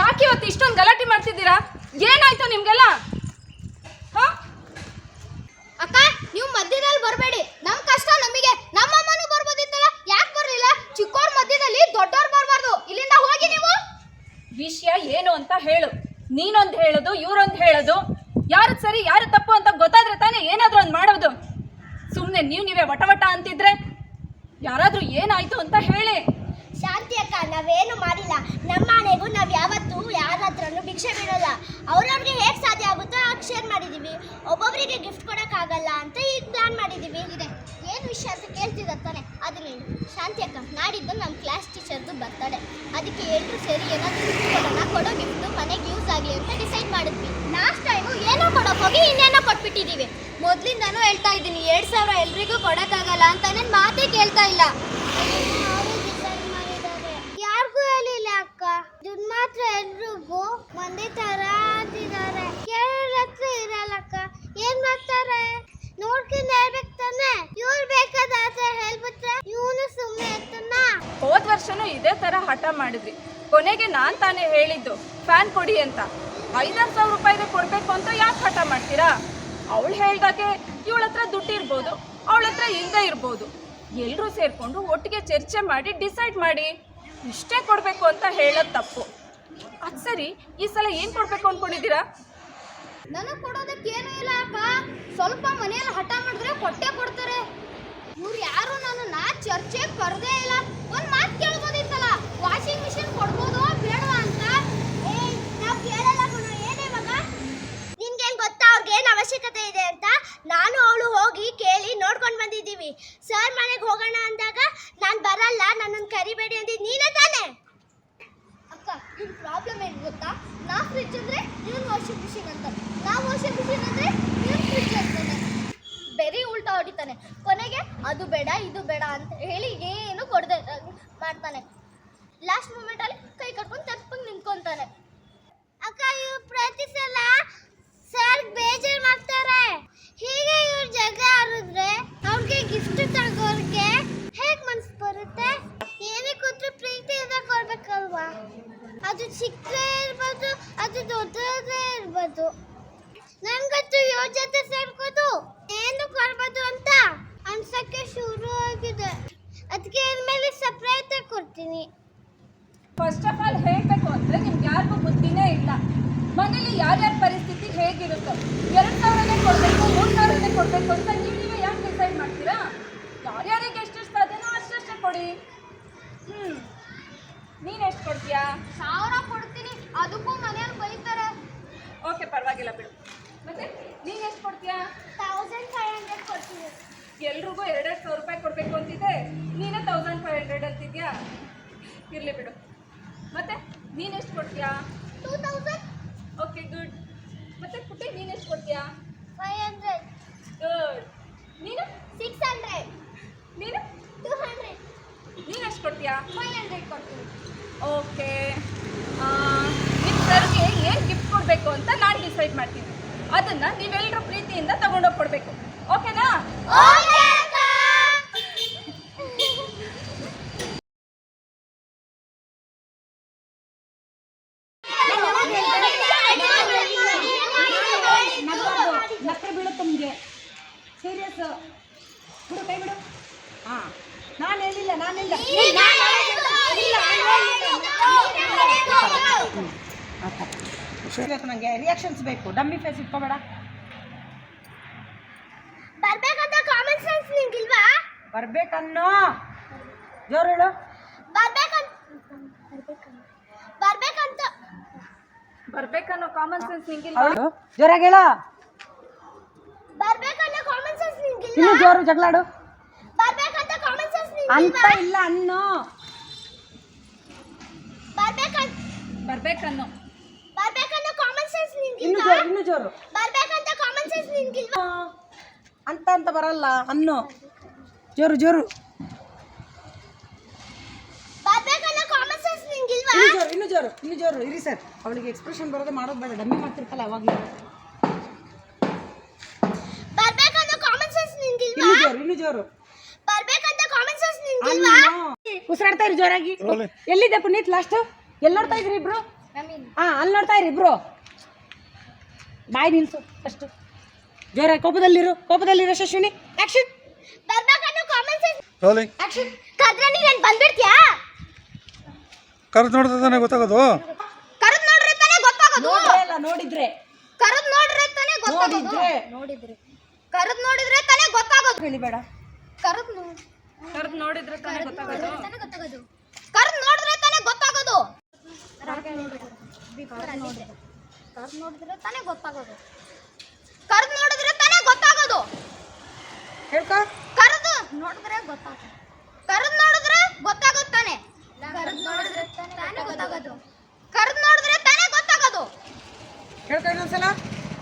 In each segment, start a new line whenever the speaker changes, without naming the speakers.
ಯಾಕೆ ಇವತ್ತು ಇಷ್ಟೊಂದು ಗಲಾಟೆ ಮಾಡ್ತಿದ್ದೀರಾ? ಏನಾಯ್ತು ನಿಮ್ಗೆಲ್ಲ? ಅಕ್ಕ ನೀವು ಮಧ್ಯದಲ್ಲಿ ಬರಬೇಡಿ. ನಮ್ಮ ಕಷ್ಟ ನಮಗೆ. ನಮ್ಮ ಅಮ್ಮನೂ ಬರ್ಬೋದಿತ್ತಲ್ಲ? ಯಾಕೆ ಬರಲಿಲ್ಲ? ಚಿಕ್ಕವ್ರ ಮಧ್ಯದಲ್ಲಿ ದೊಡ್ಡವ್ರು ಬರಬಾರ್ದು. ಇಲ್ಲಿಂದ ಹೋಗಿ ನೀವು.
ವಿಷಯ ಏನು ಅಂತ ಹೇಳು. ನೀನೊಂದು ಹೇಳೋದು ಇವರೊಂದು ಹೇಳೋದು. ಯಾರು ಸರಿ ಯಾರು ತಪ್ಪು ಅಂತ ಗೊತ್ತಾದ್ರೆ ತಾನೇ ಏನಾದರೂ ಒಂದು ಮಾಡೋದು. ಸುಮ್ಮನೆ ನೀವು ನೀವೇ ವಟ ವಟ ಅಂತಿದ್ರೆ ಯಾರಾದರೂ ಏನಾಯ್ತು ಅಂತ ಹೇಳಿ.
ನಾವೇನು ಮಾಡಿಲ್ಲ. ನಮ್ಮ ಮನೆಗೂ ನಾವು ಯಾವತ್ತೂ ಯಾರ ಹತ್ರನೂ ಭಿಕ್ಷೆ ಬಿಡಲ್ಲ ಅವ್ರವ್ರಿಗೆ ಹೇಗೆ ಸಾಧ್ಯ ಆಗುತ್ತೋ ಹಾಗೆ ಶೇರ್ ಮಾಡಿದ್ದೀವಿ ಒಬ್ಬೊಬ್ಬರಿಗೆ ಗಿಫ್ಟ್ ಕೊಡೋಕ್ಕಾಗಲ್ಲ ಅಂತ ಈಗ ಪ್ಲಾನ್ ಮಾಡಿದ್ದೀವಿ ಇದೆ. ಏನು ವಿಷಯ ಅಂತ ಕೇಳ್ತಿದ್ದ ತಾನೆ? ಅದನ್ನ ಶಾಂತಿ ಅಕ್ಕ ನಾಡಿದ್ದು ನಮ್ಮ ಕ್ಲಾಸ್ ಟೀಚರ್ದು ಬರ್ತಡೆ ಅದಕ್ಕೆ ಎಲ್ಲರೂ ಸೇರಿ ಏನಾದರೂ ಗಿಫ್ಟ್ ಕೊಡೋಣ ಕೊಡೋ ಗಿಫ್ಟು ಮನೆಗೆ ಯೂಸ್ ಆಗಲಿ ಅಂತ ಡಿಸೈಡ್ ಮಾಡಿದ್ವಿ. ಲಾಸ್ಟ್ ಟೈಮು ಏನೋ ಕೊಡೋಕೆ ಹೋಗಿ ಇನ್ನೇನೋ ಕೊಟ್ಬಿಟ್ಟಿದ್ದೀವಿ ಮೊದಲಿಂದನೂ ಹೇಳ್ತಾ ಇದ್ದೀನಿ ಎರಡು ಸಾವಿರ ಎಲ್ರಿಗೂ ಕೊಡೋಕ್ಕಾಗಲ್ಲ ಅಂತ ನನ್ನ ಮಾತೇ ಕೇಳ್ತಾ ಇಲ್ಲ. ಮಾತ್ರ ಎಲ್ರಿಗೂ ಒಂದೇ ತರ ಅಂತಿದ್ದಾರೆ. ಹತ್ರ ಇರಲ್ಲಕ್ಕ? ಏನ್ ಮಾಡ್ತಾರೆ? ನೋಡ್ಕೊಂಡು ಹೇಳ್ಬೇಕು ತಾನೆ. ಇವ್ರು ಬೇಕಾದ್ರೆ ಹೇಳ್ಬಿಟ್ರೆ ಇವನು ಸುಮ್ಮನೆ ಇರ್ತಾನ.
ಹೋದ ವರ್ಷನೂ ಇದೇ ತರ ಹಠ ಮಾಡಿದ್ವಿ ಕೊನೆಗೆ ನಾನ್ ತಾನೇ ಹೇಳಿದ್ದು, ಫ್ಯಾನ್ ಕೊಡಿ ಅಂತ. ಐದಾರು ಸಾವಿರ ರೂಪಾಯಿಗೆ ಕೊಡ್ಬೇಕು ಅಂತ ಯಾಕೆ ಹಠ ಮಾಡ್ತೀರಾ? ಅವಳು ಹೇಳ್ದಾಗೆ ಇವಳ ಹತ್ರ ದುಡ್ಡು ಇರ್ಬೋದು, ಅವಳ ಹತ್ರ ಇಲ್ಲದೆ ಇರ್ಬೋದು. ಎಲ್ಲರೂ ಸೇರ್ಕೊಂಡು ಒಟ್ಟಿಗೆ ಚರ್ಚೆ ಮಾಡಿ ಡಿಸೈಡ್ ಮಾಡಿ, ಇಷ್ಟೇ ಕೊಡಬೇಕು ಅಂತ ಹೇಳೋದು ತಪ್ಪು. ಅದು ಸರಿ, ಈ ಸಲ ಏನು ಕೊಡಬೇಕು ಅಂದ್ಕೊಂಡಿದ್ದೀರಾ
ನನಗೆ ಕೊಡೋದಕ್ಕೆ ಏನೂ ಇಲ್ಲ ಅಪ್ಪ ಸ್ವಲ್ಪ ಮನೆಯಲ್ಲಿ ಹಠ ಮಾಡಿದ್ರೆ ಕೊಟ್ಟೆ ಕೊಡ್ತಾರೆ. ಇವ್ರು ಯಾರು ನಾ ಚರ್ಚೆಗೆ ಕರೆದೇ ಇಲ್ಲ. ಒಂದು ಮಾತು ಕೇಳ್ಬೋದಿತ್ತಲ್ಲ? ವಾಷಿಂಗ್ ಮಿಷಿನ್ ಕೊಡ್ಬೋದು ಬೇಡವಾ ಅಂತ ಏಯ್ ನಾವು ಕೇಳಲ್ಲ ಕಣೋ ಏನೇ ಮಗ ನಿನ್ಗೇನು ಗೊತ್ತಾ ಅವ್ರಿಗೆ ಏನು ಅವಶ್ಯಕತೆ ಇದೆ ಅಂತ ನಾನು ಅವಳು ಹೋಗಿ ಕೇಳಿ ನೋಡ್ಕೊಂಡು ಬಂದಿದ್ದೀವಿ ಸರ್ ಮನೆಗೆ ಹೋಗೋಣ ಅಂದಾಗ ನಾನು ಬರಲ್ಲ ನನ್ನನ್ನು ಕರಿಬೇಡಿ ಅಂದಿದ್ದು ನೀನೇ ತಾನೇ ಅಕ್ಕ ಇವ್ನ ಪ್ರಾಬ್ಲಮ್ ಏನು ಗೊತ್ತಾ ನಾ ಫ್ರಿಜ್ ಅಂದ್ರೆ ಇವ್ನು ವಾಷಿಂಗ್ ಮಿಷಿನ್ ಅಂತ ನಾ ವಾಷಿಂಗ್ ಮಿಷಿನ್ ಅಂದ್ರೆ ಇವ್ನು ಫ್ರಿಜ್ ಅಂತಾನೆ ಬೆರಿ ಉಲ್ಟಾ ಹೊಡಿತಾನೆ ಕೊನೆಗೆ ಅದು ಬೇಡ ಇದು ಬೇಡ ಅಂತ ಹೇಳಿ ಏನು ಕೊಡದೆ ಮಾಡ್ತಾನೆ ಲಾಸ್ಟ್ ಮೂಮೆಂಟ್ ಅಲ್ಲಿ ಕೈ ಕಟ್ಕೊಂಡು ತಪ್ಪಂಗೆ ನಿಂತ್ಕೊಂತಾನೆ. ಅಕ್ಕ, ಇವ್ರು ಪ್ರತಿ ಸಲ ಸರ್ ಬೇಜಾರು ಮಾಡ್ತಾರೆ. ಹೀಗೆ ಇವ್ರ ಜಗ ಆರಿದ್ರೆ ಅವ್ರಿಗೆ ಗಿಫ್ಟ್ ತಗೋರ್ಗೆ ಹೇಗ್ ಮನ್ಸು ಬರುತ್ತೆ? ಏನೇ ಪ್ರೀತಿ ಪ್ರೀತಿಯಿಂದ ಕೊಡ್ಬೇಕಲ್ವಾ? ಅದು ಚಿಕ್ಕದೇ ಇರ್ಬೋದು, ಅದು ದೊಡ್ಡದೇ ಇರ್ಬೋದು. ನಂಗಂತೂ ಯೋಜನೆ ಸೇರ್ಕೋದು ಏನು ಕೊಡ್ಬೋದು ಅಂತ ಅನ್ಸಕ್ಕೆ ಶುರು ಆಗಿದೆ ಅದಕ್ಕೆ ಇನ್ಮೇಲೆ ಸಪ್ರೇಟ್ ಕೊಡ್ತೀನಿ.
ಫಸ್ಟ್ ಆಫ್ ಆಲ್ ಹೇಳಬೇಕು ಅಂದರೆ ನಿಮ್ಗೆ ಯಾರಿಗೂ ಬುದ್ಧಿನೇ ಇಲ್ಲ. ಮನೇಲಿ ಯಾರ್ಯಾರ ಪರಿಸ್ಥಿತಿ ಹೇಗಿರುತ್ತೋ ಎರಡು ಸಾವಿರನೇ ಕೊಡಬೇಕು ಮೂರು ಸಾವಿರನೇ ಕೊಡಬೇಕು ಅಂತ ನೀವು ನೀವೇ ಯಾಕೆ ಡಿಸೈಡ್ ಮಾಡ್ತೀರಾ? ಯಾರ್ಯಾರಿಗೆ ಎಷ್ಟೆಷ್ಟು ಸಾಧ್ಯನೋ ಅಷ್ಟೇ ಕೊಡಿ. ಹ್ಞೂ ನೀನು ಎಷ್ಟು ಕೊಡ್ತೀಯಾ?
ಸಾವಿರ ಕೊಡ್ತೀನಿ. ಅದಕ್ಕೂ ಮನೆಯಲ್ಲಿ ಬೈತಾರೆ.
ಓಕೆ ಪರವಾಗಿಲ್ಲ ಬಿಡು. ಮತ್ತೆ ನೀನು ಎಷ್ಟು ಕೊಡ್ತೀಯಾ?
ತೌಸಂಡ್ ಫೈವ್ ಹಂಡ್ರೆಡ್ ಕೊಡ್ತೀನಿ.
ಎಲ್ರಿಗೂ ಎರಡೆರಡು ಸಾವಿರ ರೂಪಾಯಿ ಕೊಡಬೇಕು ಅಂತಿದೆ. ನೀನೇ ತೌಸಂಡ್ ಫೈವ್ ಹಂಡ್ರೆಡ್ ಅಂತಿದ್ಯಾ? ಇರಲಿ ಬಿಡು. ಮತ್ತೆ ನೀನು ಎಷ್ಟು ಕೊಡ್ತೀಯಾ?
ಟೂ ತೌಸಂಡ್
ಓಕೆ ಗುಡ್ ಮತ್ತೆ ಪುಟ್ಟಿ ನೀನು ಎಷ್ಟು ಕೊಡ್ತೀಯಾ?
ಫೈವ್ ಹಂಡ್ರೆಡ್
ಗುಡ್ ನೀನು?
ಸಿಕ್ಸ್ ಹಂಡ್ರೆಡ್
ನೀನು?
ಟೂ ಹಂಡ್ರೆಡ್
ನೀನು ಎಷ್ಟು ಕೊಡ್ತೀಯಾ?
ಫೈವ್ ಹಂಡ್ರೆಡ್ ಕೊಡ್ತೀನಿ.
ಓಕೆ ನಿಮ್ಮ ಸರ್ಗೆ ಏನು ಗಿಫ್ಟ್ ಕೊಡಬೇಕು ಅಂತ ನಾನು ಡಿಸೈಡ್ ಮಾಡ್ತೀನಿ. ಅದನ್ನು ನೀವೆಲ್ಲರೂ ಪ್ರೀತಿಯಿಂದ ತಗೊಂಡೋಗಿ ಕೊಡಬೇಕು. ಓಕೆನಾ
ಓಕೆ ಅಕ್ಕ
ನಕ್ಕರೆ ಬೀಳುತ್ತೆ ನಿಮಗೆ ಸೀರಿಯಸ್ ಬಿಡು ಕೈ ಬಿಡು ಹಾಂ ನಾನು ಹೇಳಿಲ್ಲ ನಾನು ಹೇಳಿಲ್ಲ ಬೇಕು ನನಗೆ ರಿಯಾಕ್ಷನ್ಸ್ ಬೇಕು. ಡಮ್ಮಿ ಫೇಸ್ ಇಟ್ಕೋಬೇಡ.
ಬರ್ಬೇಕಂತ ಕಾಮನ್ ಸೆನ್ಸ್ ನಿಂಗಿಲ್ವಾ?
ಬರ್ಬೇಕನ್ನೋ. ಜೋರು ಹೇಳು.
ಬರ್ಬೇಕಂತ ಬರ್ಬೇಕಂತ
ಬರ್ಬೇಕನ್ನೋ ಕಾಮನ್ ಸೆನ್ಸ್
ನಿಂಗಿಲ್ವಾ? ಜೋರಾಗಿ ಹೇಳು.
ಬರ್ಬೇಕನ್ನೋ ಕಾಮನ್ ಸೆನ್ಸ್ ನಿಂಗಿಲ್ವಾ?
ಇನ್ನು ಜೋರು ಜಗಳಾಡು.
ಬರ್ಬೇಕಂತ ಕಾಮನ್ ಸೆನ್ಸ್
ಅಂತ
ನಿಂಗಿಲ್ವಾ
ಇಲ್ಲ ಅನ್ನೋ
ಬರ್ಬೇಕಂತ
ಬರ್ಬೇಕನ್ನೋ.
ಬರ್ಬೇಕಂತ ಕಾಮನ್ ಸೆನ್ಸ್
ಇನ್ನು
ನಿಂಗಿಲ್ವಾ
ಜೋರು ಇನ್ನು ಜೋರು.
ಬರ್ಬೇಕಂತ ಕಾಮನ್ ಸೆನ್ಸ್ ನಿಂಗಿಲ್ವಾ?
ಅಂತ ಅಂತ ಬರಲ್ಲ ಅನ್ನೋ. ಜೋರು ಜೋರು.
ಬರ್ಬೇಕಂತ ಕಾಮನ್ ಸೆನ್ಸ್ ನಿಂಗಿಲ್ವಾ?
ಇನ್ನು ಜೋರು ಇನ್ನು ಜೋರು ಇನ್ನು ಜೋರು. ಇರಿ ಸರ್ ಅವಳಿಗೆ ಎಕ್ಸ್ಪ್ರೆಷನ್ ಬರೋದೇ ಮಾಡೋದು ಬೇಡ ಡಮ್ಮಿ ಮಾಡ್ತಿರ್ತಲ್ಲ ಅವಾಗ
ಬರ್ಬೇಕಂತ ಕಾಮನ್ ಸೆನ್ಸ್ ನಿಂಗಿಲ್ವಾ?
ಇನ್ನು ಜೋರು ಇನ್ನು ಜೋರು.
ಬರ್ಬೇಕಂತ ಕಾಮನ್ ಸೆನ್ಸ್ ನಿಂಗಿಲ್ವಾ?
ಉಸಿರಾಡ್ತಾ ಇರಿ ಜೋರಾಗಿ. ಎಲ್ಲಿದೆ ಪುನೀತ್ ಲಾಸ್ಟ್ ಎಲ್ಲಿ ನೋಡ್ತಾ ಇದ್ರಿ ಇಬ್ರು? ಹಾ ಅಲ್ಲಿ ನೋಡ್ತಾ ಇರಿ ಇಬ್ರು. ಬಾಯ್ ನಿಲ್ಸು ಅಷ್ಟು ಜೋರ ಕೋಪದಲ್ಲಿರು ಕೋಪದಲ್ಲಿರೋ ಶಶಿನಿ ಆಕ್ಷನ್
ಬರ್ಬೇಕನ್ನು ಕಾಮನ್ ಸೆನ್ಸ್
ರೋಲಿಂಗ್
ಆಕ್ಷನ್
ಕದ್ರೆ ನೀನ್ ಬಂದ್ಬಿಡ್ತೀಯಾ?
ಕರೆದು ನೋಡಿದ್ರೆ ತಾನೇ ಗೊತ್ತಾಗೋದು?
ಕರೆದ್ ನೋಡ್ರಿ ತಾನೇ ಗೊತ್ತಾಗೋದು?
ನೋಡಿದ್ರೆ.
ಕರೆದ್ ನೋಡ್ರಿ ತಾನೇ ಗೊತ್ತಾಗೋದು?
ನೋಡಿದ್ರೆ.
ನೋಡಿದ್ರೆ. ಕರೆದ್ ನೋಡಿದ್ರೆ ತಾನೇ ಗೊತ್ತಾಗೋದು?
ಹೇಳಿಬೇಡ
ಕರೆದ್ ನೋಡಿ
ಕರೆದು ನೋಡಿದ್ರೆ ತಾನೇ ಗೊತ್ತಾಗೋದು.
ತಾನೇ ಗೊತ್ತಾಗೋದು. ಕರೆದ್ ನೋಡಿದ್ರೆ ತಾನೇ ಗೊತ್ತಾಗೋದು. ಕರೆದ್ ನೋಡಿದ್ರೆ ತಾನೇ ಗೊತ್ತಾಗೋದು. ಕರ್ದು ನೋಡಿದ್ರೆ ತಾನೇ ಗೊತ್ತಾಗೋದು.
ಹೇಳ್ಕೊ?
ಕರೆದು ನೋಡಿದ್ರೆ ಗೊತ್ತಾಗೋದು. ಕರ್ದು ನೋಡಿದ್ರೆ ಗೊತ್ತಾಗೋದು ತಾನೇ. ಕರೆದ್ ನೋಡಿದ್ರೆ ತಾನೇ ಗೊತ್ತಾಗೋದು. ಕರ್ದು ನೋಡಿದ್ರೆ ತಾನೇ ಗೊತ್ತಾಗೋದು.
ಹೇಳ್ಕೊ ಇನ್ನೊಂದ್ಸಲ?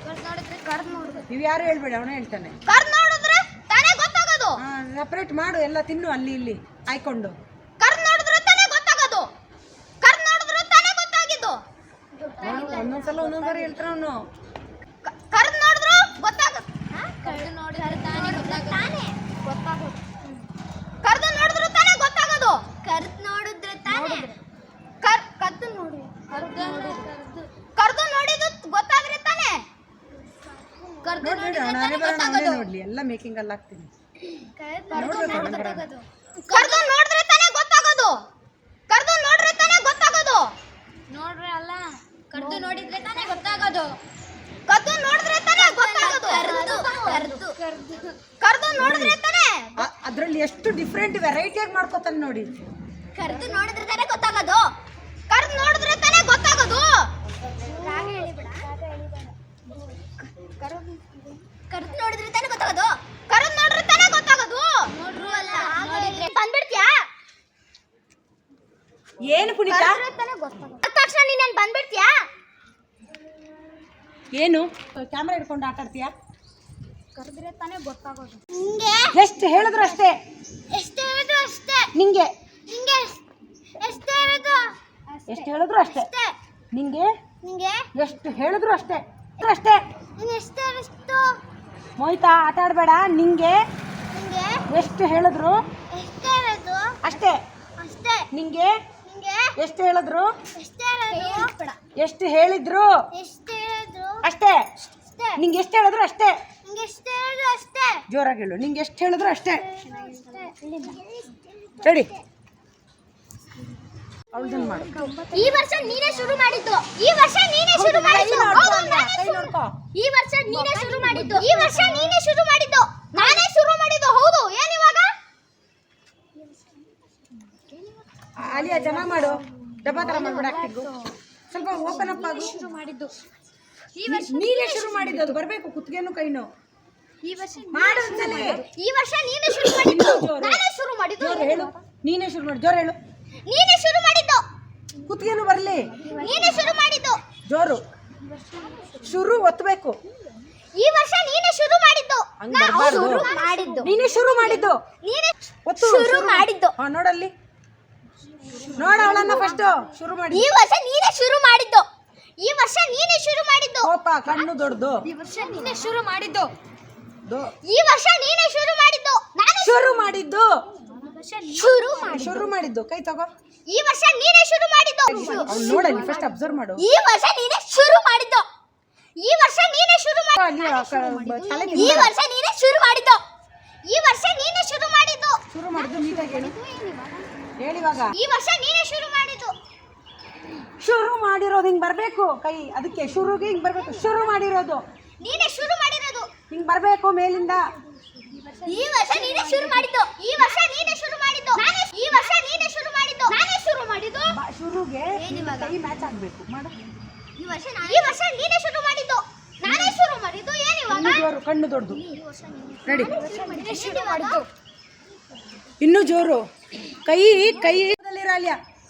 ಕರ್ದು ನೋಡಿದ್ರೆ ಕರೆದ್ ನೋಡಿದ್ರೆ.
ನೀವು ಯಾರು ಹೇಳ್ಬೇಡಿ ಅವನೇ ಹೇಳ್ತಾನೆ.
ಕರ್ದು ನೋಡಿದ್ರೆ ತಾನೇ ಗೊತ್ತಾಗೋದು.
ಸಪ್ರೇಟ್ ಮಾಡು ಎಲ್ಲ ತಿನ್ನು ಅಲ್ಲಿ ಇಲ್ಲಿ. ಆಯ್ಕೊಂಡು
ಕರೆದ್ ನೋಡಿದ್ರೆ ತಾನೇ ಗೊತ್ತಾಗೋದು ಕರೆದ್ ನೋಡಿದ್ರೆ ತಾನೇ ಗೊತ್ತಾಗಿದ್ದು
ಒಂದೊಂದ್ಸಲ ಒಂದೊಂದ್ಸರಿ ಹೇಳ್ತಾರ ಅವನು.
ಕರ್ದು ನೋಡಿದ್ರು ಗೊತ್ತಾಗುತ್ತೆ ಕರೆದು ನೋಡಿದ್ರೆ ತಾನೇ ಗೊತ್ತಾಗೋದು. ಕರೆದು ನೋಡಿದ್ರು ತಾನೇ ಗೊತ್ತಾಗೋದು. ಕರೆದು ನೋಡಿದ್ರೆ ತಾನೇ. ಕರ್ ಕದ್ದು ನೋಡಿ ಕರೆದು ನೋಡಿದ್ದು ಗೊತ್ತಾದ್ರೆ ತಾನೇ. ಕರೆದು
ನೋಡ್ಲಿ. ಎಲ್ಲ ಮೇಕಿಂಗ್ ಅಲ್ಲಿ ಹಾಕ್ತೀನಿ.
ಕರೆದು ನೋಡಿದ್ರೆ ತಾನೇ ಗೊತ್ತಾಗೋದು ಕರೆದು ನೋಡ್ರೆ ತಾನೇ ಗೊತ್ತಾಗೋದು ನೋಡ್ರೆ ಅಲ್ಲ ಕರೆದು ನೋಡಿದ್ರೆ ತಾನೇ ಗೊತ್ತಾಗೋದು ಕದ್ದು ನೋಡಿದ್ರೆ ತಾನೇ ಗೊತ್ತಾಗೋದು ಕರೆದು ಕರೆದು ನೋಡಿದ್ರೆ ತಾನೇ?
ಅದರಲ್ಲಿ ಎಷ್ಟು ಡಿಫ್ರೆಂಟ್ ವೆರೈಟಿಯಾಗಿ ಮಾಡ್ಕೊತಾನೆ ನೋಡಿ.
ಕರ್ದು ನೋಡಿದ್ರೆ ತಾನೇ ಗೊತ್ತಾಗೋದು? ಕರ್ದು ನೋಡಿದ್ರೆ ತಾನೇ ಗೊತ್ತಾಗೋದು? ಕರೆದು ನೋಡಿದ್ರೆ ತಾನೇ ಗೊತ್ತಾಗೋದು? ಕರ್ದು ನೋಡಿದ್ರೆ ತಾನೇ ಗೊತ್ತಾಗೋದು? ನೋಡ್ರು ಅಲ್ಲ ಬಂದ್ಬಿಡ್ತೀಯಾ?
ಏನು ಪುನೀತ?
ತಕ್ಷಣ ನೀನೇನ್ ಬಂದ್ಬಿಡ್ತೀಯಾ?
ಏನು? ಕ್ಯಾಮ್ರಾ ಹಿಡ್ಕೊಂಡು ಆಟ ಆಡ್ತೀಯಾ
ಕರೆದ್ರೆ ತಾನೇ ಗೊತ್ತಾಗೋದು. ನಿಂಗೆ?
ಎಷ್ಟು ಹೇಳಿದ್ರು ಅಷ್ಟೇ.
ಎಷ್ಟು ಹೇಳಿದ್ರು ಅಷ್ಟೇ?
ನಿಂಗೆ.
ನಿಂಗೆ ಎಷ್ಟು ಹೇಳಿದ್ರು?
ಎಷ್ಟು ಹೇಳಿದ್ರು ಅಷ್ಟೇ. ನಿಂಗೆ?
ನಿಂಗೆ?
ಎಷ್ಟು ಹೇಳಿದ್ರು ಅಷ್ಟೇ. ಅಷ್ಟೇ.
ನಿಂಗೆ ಎಷ್ಟು ಎಷ್ಟು
ಮೋಹಿತಾ ಆಟ ಆಡಬೇಡ. ನಿಂಗೆ?
ನಿಂಗೆ?
ಎಷ್ಟು ಹೇಳಿದ್ರು?
ಎಷ್ಟು ಹೇಳಿದ್ರು?
ಅಷ್ಟೇ.
ಅಷ್ಟೇ.
ನಿಂಗೆ?
ನಿಂಗೆ?
ಎಷ್ಟು ಹೇಳಿದ್ರು?
ಎಷ್ಟು ಹೇಳಿದ್ರು?
ಎಷ್ಟು ಹೇಳಿದ್ರು?
ಎಷ್ಟು ಹೇಳಿದ್ರು?
ಅಷ್ಟೇ.
ಅಷ್ಟೇ.
ನಿಂಗೆ ಎಷ್ಟು ಹೇಳಿದ್ರು? ಅಷ್ಟೇ. ಜೋರಾಗಿ ಹೇಳು. ನಿಂಗೆ ಎಷ್ಟು ಹೇಳಿದ್ರು ಅಷ್ಟೇ. ರೆಡಿ ಅವಳದನ್ನ ಮಾಡು.
ಈ ವರ್ಷ ನೀನೇ ಶುರು ಮಾಡಿದ್ದು. ಈ ವರ್ಷ ನೀನೇ ಶುರು ಮಾಡಿದ್ದು. ಈ ವರ್ಷ ನೀನೇ ಶುರು ಮಾಡಿದ್ದು. ಈ ವರ್ಷ ನೀನೇ ಶುರು ಮಾಡಿದ್ದು. ನಾನೇ ಶುರು ಮಾಡಿದ್ದು. ಹೌದು ಏನ್ ಇವಾಗ?
ಅಲಿಯಾ ಜನ ಮಾಡು. ಡಬ್ಬಾ ಥರ ಮಾಡ್ಬೇಡ. ಸ್ವಲ್ಪ ಓಪನ್ ಅಪ್ ಆಗು.
ಶುರು ಮಾಡಿದ್ದು. ಈ
ವರ್ಷ ನೀನೇ ಶುರು ಮಾಡಿದ್ದು ಅದು ಬರಬೇಕು ಕುತ್ತಿಗೆನು ಕೈನು.
ಈ ವರ್ಷ
ಮಾಡು ಒಂದ್ಸಲಿ.
ಈ ವರ್ಷ ನೀನೇ ಶುರು ಮಾಡಿದ್ದು.
ಜೋರು.
ನಾನೇ ಶುರು ಮಾಡಿದ್ದು.
ಜೋರು ಹೇಳು. ನೀನೇ ಶುರು ಮಾಡಿ. ಜೋರು ಹೇಳು.
ನೀನೇ ಶುರು ಮಾಡಿದ್ದು.
ಕುತ್ತಿಗೆನು ಬರಲಿ.
ನೀನೇ ಶುರು ಮಾಡಿದ್ದು.
ಜೋರು. ಶುರು ಒತ್ತಬೇಕು
ಈ ವರ್ಷ ನೀನೇ ಶುರು ಮಾಡಿದ್ದು.
ಹಂಗ್
ನಾ-
ಬರ್ಬಾರ್ದು.
ಶುರು ಮಾಡಿದ್ದು.
ನೀನೇ ಶುರು ಮಾಡಿದ್ದು.
ನೀನೇ
ಒತ್ತು.
ಶುರು ಮಾಡಿದ್ದು.
ಹಾ ನೋಡಲ್ಲಿ. ನೋಡ ಅವಳನ್ನ ಫಸ್ಟ್ ಶುರು ಮಾಡಿ.
ಈ ವರ್ಷ ನೀನೇ ಶುರು ಮಾಡಿದ್ದು. ಈ ವರ್ಷ ನೀನೇ ಶುರು ಮಾಡಿದ್ದು.
ಕೋಪ ಕಣ್ಣು ದೊಡ್ಡದು
ಈ ವರ್ಷ ನೀನೇ ಶುರು ಮಾಡಿದ್ದು.
ದೊ-
ಈ ವರ್ಷ ನೀನೇ ಶುರು ಮಾಡಿದ್ದು. ನಾನು
ಶುರು ಮಾಡಿದ್ದು?
ಶುರು ಮಾಡಿ
ಶುರು ಮಾಡಿದ್ದು. ಕೈ ತಗೋ.
ಈ ವರ್ಷ ನೀನೇ ಶುರು ಮಾಡಿದ್ದು.
ಅವ್ನು ಫಸ್ಟ್ ಅಬ್ಸರ್ವ್ ಮಾಡು.
ಈ ವರ್ಷ ನೀನೇ ಶುರು ಮಾಡಿದ್ದು. ಈ ವರ್ಷ ನೀನೇ ಶುರು ಮಾಡಿದ್ದು
ಅಲ್ಲಿ ಆ ಕ- ಬ- ತಲೆ
ಈ ವರ್ಷ ನೀನೇ ಶುರು ಮಾಡಿದ್ದು. ಈ ವರ್ಷ ನೀನೇ ಶುರು ಮಾಡಿದ್ದು.
ಶುರು ಮಾಡಿದ್ದು ನೀಟಾಗಿ ಹೇಳು. ಹೇಳಿವಾಗ
ಈ ವರ್ಷ ನೀನೇ ಶುರು ಮಾಡಿದ್ದು.
ಶುರು ಮಾಡಿರೋದು ಹಿಂಗ್ ಬರ್ಬೇಕು. ಕೈ ಅದಕ್ಕೆ ಶುರುಗೆ ಹಿಂಗ್ ಬರ್ಬೇಕು. ಶುರು ಮಾಡಿರೋದು.
ನೀನೇ ಶುರು ಮಾಡಿರೋದು
ಹಿಂಗ್ ಬರ್ಬೇಕು ಮೇಲಿಂದ.
ಈ ವರ್ಷ ನೀನೇ ಶುರು ಮಾಡಿದ್ದು. ಈ ವರ್ಷ ನೀನೇ ಶುರು ಮಾಡಿದ್ದು. ನಾನೇ ಈ ವರ್ಷ ನೀನೇ ಶುರು ಮಾಡಿದ್ದು. ನಾನೇ ಶುರು ಮಾಡಿದ್ದು.
ಶುರುಗೆ ಈ ಮ್ಯಾಚ್ ಆಗ್ಬೇಕು. ಮಾಡು.
ಈ ವರ್ಷ ಈ ವರ್ಷ ನೀನೇ ಶುರು ಮಾಡಿದ್ದು. ನಾನೇ ಶುರು ಮಾಡಿದ್ದು. ಏನಿವಾಗ
ಇನ್ನು ಜೋರು ಕಣ್ಣು ದೊಡ್ಡದು ರೆಡಿ
ನೀನೇ ಶುರು ಮಾಡಿದ್ದು.
ಇನ್ನು ಜೋರು. ಕೈ ಕೈ. ಇರಲಿ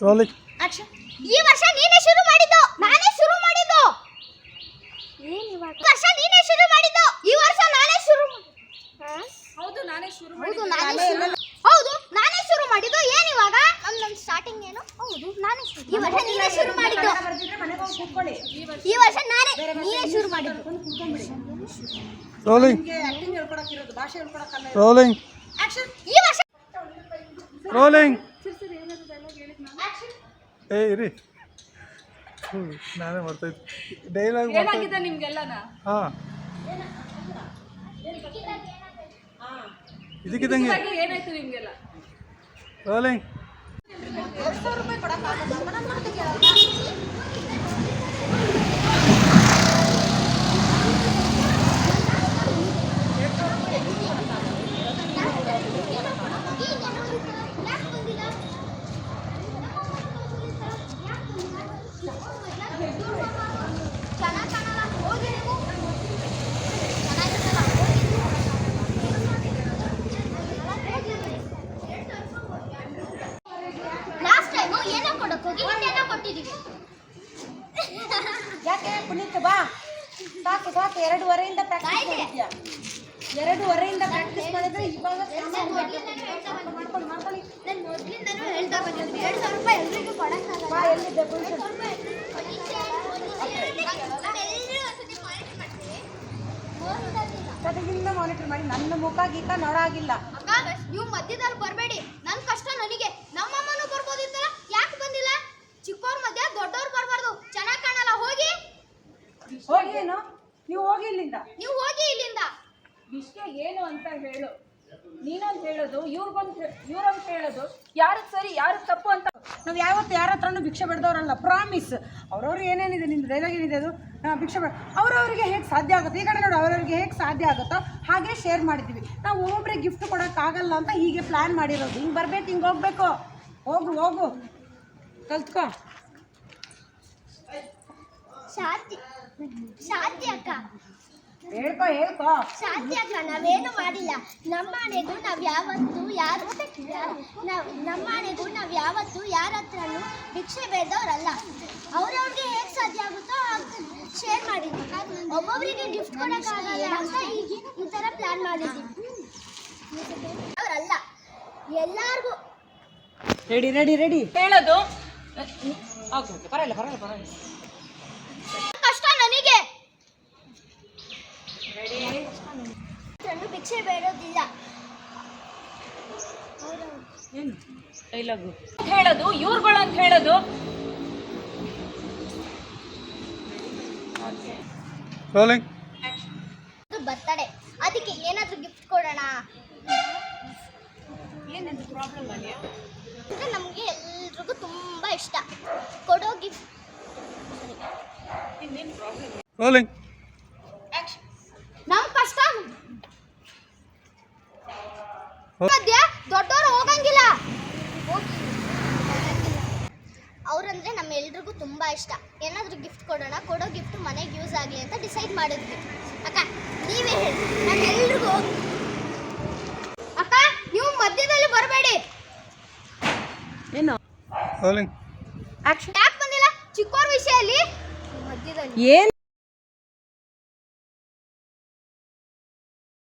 ರೋಲಿಂಗ್
ಆಕ್ಷನ್
ಈ ವರ್ಷ ನೀನೇ ಶುರು ಮಾಡಿದ್ದು. ನಾನೇ ಶುರು ಮಾಡಿದ್ದು. ಈ ವರ್ಷ ನೀನೇ ಶುರು ಮಾಡಿದ್ದು. ಈ ವರ್ಷ ನಾನೇ ಶುರು
ಹೌದು ನಾನೇ ಶುರು
ಹೌದು ನಾನೇ ಶುರು ಹೌದು ನಾನೇ ಶುರು ಮಾಡಿದ್ದು. ಏನಿವಾಗ ನಮ್ಮ ಸ್ಟಾರ್ಟಿಂಗ್ ಏನು? ಹೌದು ನಾನೇ ಶುರು ಈ ವರ್ಷ ನೀನೇ ಶುರು ಮಾಡಿದ್ದು. ಈ ವರ್ಷ ನಾನೇ ನೀನೇ ಶುರು ಮಾಡಿದ್ದು.
ರೋಲಿಂಗ್
ಭಾಷೆ
ರೋಲಿಂಗ್
ಆಕ್ಷನ್
ಈ ವರ್ಷ
ರೋಲಿಂಗ್ ಏ ಇರಿ. ಹ್ಞೂ ನಾನೇ ಮಾಡ್ತಾಯಿದ್ದೆ ಡೈಲಾಗ್ ಮಾಡ್ತಾ
ಏನಾಗಿದೆ ನಿಮ್ಗೆಲ್ಲನ?
ಹಾಂ. ಇದಕ್ಕಿದ್ದಂಗೆ
ಹಾಗೆ ಏನಾಯ್ತು ನಿಮ್ಗೆಲ್ಲ?
ರೋಲಿಂಗ್.
ಎರಡು ಸಾವಿರ ರೂಪಾಯಿ ಕೊಡೋಕ್ಕಾಗಲ್ಲ ನನ್ನ ಮಾತು ಕೇಳಲ್ಲ
ಚೆನ್ನಾಗಿ ಕಾಣಲ್ಲ ಹೋಗಿ ನೀವು ಚೆನ್ನಾಗಿರಲ್ಲ ಲಾಸ್ಟ್ ಟೈಮು
ಯಾಕೆ ಪುನೀತ್ ಬಾ. ಸಾಕು ಸಾಕು. ಎರಡೂವರೆಯಿಂದ ಪ್ರಾಕ್ಟೀಸ್. ಮಾಡಿದ್ಯಾ? ಎರಡೂವರೆಯಿಂದ ಪ್ರಾಕ್ಟೀಸ್ ಮಾಡಿದ್ರೆ ಇವಾಗ ಮಾಡ್ಕೊಳ್ಳಿ ಮಾಡ್ಕೊಳ್ಳಿ
ನಾನು ಮೊದ್ಲಿಂದನೂ ಹೇಳ್ತಾ ಬಂದಿದ್ದೆ ಎರಡು ಸಾವಿರ ರೂಪಾಯಿ ಎಲ್ರಿಗೂ ಕೊಡಕ್ಕಾಗಲ್ಲ.
ಬಾ ಎಲ್ಲಿದ್ದೆ? ಮಾನಿಟರ್ ಮಾಡಿ. ನನ್ನ ಮುಖ ಗೀತ ನೋಡಾಗಿಲ್ಲ.
ನೀವು ಮಧ್ಯದಲ್ಲಿ ಬರಬೇಡಿ. ನನ್ನ ಕಷ್ಟ ನನಗೆ ನಮ್ಮಮ್ಮನೂ ಬರ್ಬೋದಿತ್ತಲ್ಲ ಯಾಕೆ ಬಂದಿಲ್ಲ ಚಿಕ್ಕವ್ರ ಮಧ್ಯ ದೊಡ್ಡವ್ರು ಬರಬಾರ್ದು ಚೆನ್ನಾಗಿ ಕಾಣಲ್ಲ ಹೋಗಿ
ಹೋಗಿ ಏನು ನೀವು ಹೋಗಿ ಇಲ್ಲಿಂದ.
ನೀವು ಹೋಗಿ ಇಲ್ಲಿಂದ.
ವಿಷಯ ಏನು ಅಂತ ಹೇಳು. ನೀನಂತ ಹೇಳೋದು ಇವ್ರಿಗೊಂದು ಇವ್ರಂತ ಹೇಳೋದು ಯಾರಿಗೆ ಸರಿ ಯಾರಿಗೆ ತಪ್ಪು ಅಂತ.
ನಾವು ಯಾವತ್ತು ಯಾರ ಹತ್ರನೂ ಭಿಕ್ಷೆ ಬಿಡ್ದವ್ರಲ್ಲ ಪ್ರಾಮಿಸ್ ಅವ್ರವ್ರು ಏನೇನಿದೆ ನಿಮ್ದು ಡೈಲಾಗ್ ಏನಿದೆ ಅದು ಭಿಕ್ಷೆ ಬಿಡ. ಅವ್ರವ್ರಿಗೆ ಹೇಗೆ ಸಾಧ್ಯ ಆಗುತ್ತೆ ಈ ಕಡೆ ನೋಡು ಅವ್ರವ್ರಿಗೆ ಹೇಗೆ ಸಾಧ್ಯ ಆಗುತ್ತೋ ಹಾಗೆ ಶೇರ್ ಮಾಡಿದ್ದೀವಿ ನಾವು ಒಬ್ಬೊಬ್ಬರಿಗೆ ಗಿಫ್ಟ್ ಕೊಡೋಕ್ಕಾಗಲ್ಲ ಅಂತ ಹೀಗೆ ಪ್ಲ್ಯಾನ್ ಮಾಡಿರೋದು. ಹಿಂಗೆ ಬರ್ಬೇಕು ಹಿಂಗೆ ಹೋಗ್ಬೇಕು. ಹೋಗು ಹೋಗು. ಕಲ್ತ್ಕೋ.
ಶಾಂತಿ. ಶಾಂತಿ ಅಕ್ಕ.
ಹೇಳ್ಕೊ ಹೇಳ್ಕೊ.
ಶಾಂತಿ ಅಕ್ಕ ನಾವೇನು ಮಾಡಿಲ್ಲ. ನಮ್ಮ ಮನೆಗೂ ನಾವು ಯಾವತ್ತು ಯಾರು ನಾವು ನಮ್ಮ ಮನೆಗೂ ನಾವು ಯಾವತ್ತು ಯಾರ ಹತ್ರನೂ ಭಿಕ್ಷೆ ಬೇಡದವ್ರಲ್ಲ. ಅವ್ರವ್ರಿಗೆ ಹೇಗ್ ಸಾಧ್ಯ ಆಗುತ್ತೋ ಶೇರ್ ಮಾಡಿದ್ವಿ. ಒಬ್ಬೊಬ್ಬರಿಗೆ ಗಿಫ್ಟ್ ಕೊಡೋಕ್ಕಾಗಲ್ಲ ಅಂತ ಹೀಗೆ ಈ ಥರ ಪ್ಲಾನ್ ಮಾಡಿದ್ವಿ. ಅವರಲ್ಲ ಎಲ್ಲರಿಗೂ
ರೆಡಿ ರೆಡಿ ರೆಡಿ
ಹೇಳೋದು.
ಓಕೆ ಓಕೆ ಪರವಾಗಿಲ್ಲ ಪರವಾಗಿಲ್ಲ ಪರವಾಗಿಲ್ಲ.
ಕಷ್ಟ ನನಗೆ ನಾನು ಭಿಕ್ಷೆ ಬೇಡೋದಿಲ್ಲ.
ಏನು? ಡೈಲಾಗು
ಹೇಳೋದು ಇವ್ರುಗಳು ಅಂತ ಹೇಳೋದು.
ರೋಲಿಂಗ್
ಅದು ಬರ್ತಡೆ ಅದಕ್ಕೆ ಏನಾದರೂ ಗಿಫ್ಟ್ ಕೊಡೋಣ?
ಏನಾದರೂ ಪ್ರಾಬ್ಲಮ್ ಅಲ್ಲಿ?
ಅಂದರೆ ನಮಗೆ ಎಲ್ರಿಗೂ ತುಂಬ ಇಷ್ಟ. ಕೊಡೋ ಗಿಫ್ಟ್
ರೋಲಿಂಗ್
ನಮ್ಮ ಕಷ್ಟ ಮಧ್ಯ ದೊಡ್ಡವರು ಹೋಗಂಗಿಲ್ಲ. ಅವ್ರಂದ್ರೆ ನಮ್ಮ ಎಲ್ರಿಗೂ ತುಂಬಾ ಇಷ್ಟ. ಏನಾದರೂ ಗಿಫ್ಟ್ ಕೊಡೋಣ ಕೊಡೋ ಗಿಫ್ಟ್ ಮನೆಗೆ ಯೂಸ್ ಆಗಲಿ ಅಂತ ಡಿಸೈಡ್ ಮಾಡಿದ್ವಿ. ಅಕ್ಕ ನೀವೇ ಹೇಳಿ. ನಾನು ಎಲ್ರಿಗೂ ಅಕ್ಕ ನೀವು ಮಧ್ಯದಲ್ಲಿ ಬರಬೇಡಿ.
ಏನು? ಆಕ್ಷನ್
ಯಾಕೆ ಬಂದಿಲ್ಲ? ಚಿಕ್ಕವ್ರ ವಿಷಯಲ್ಲಿ ಮಧ್ಯದಲ್ಲಿ.
ಏನು?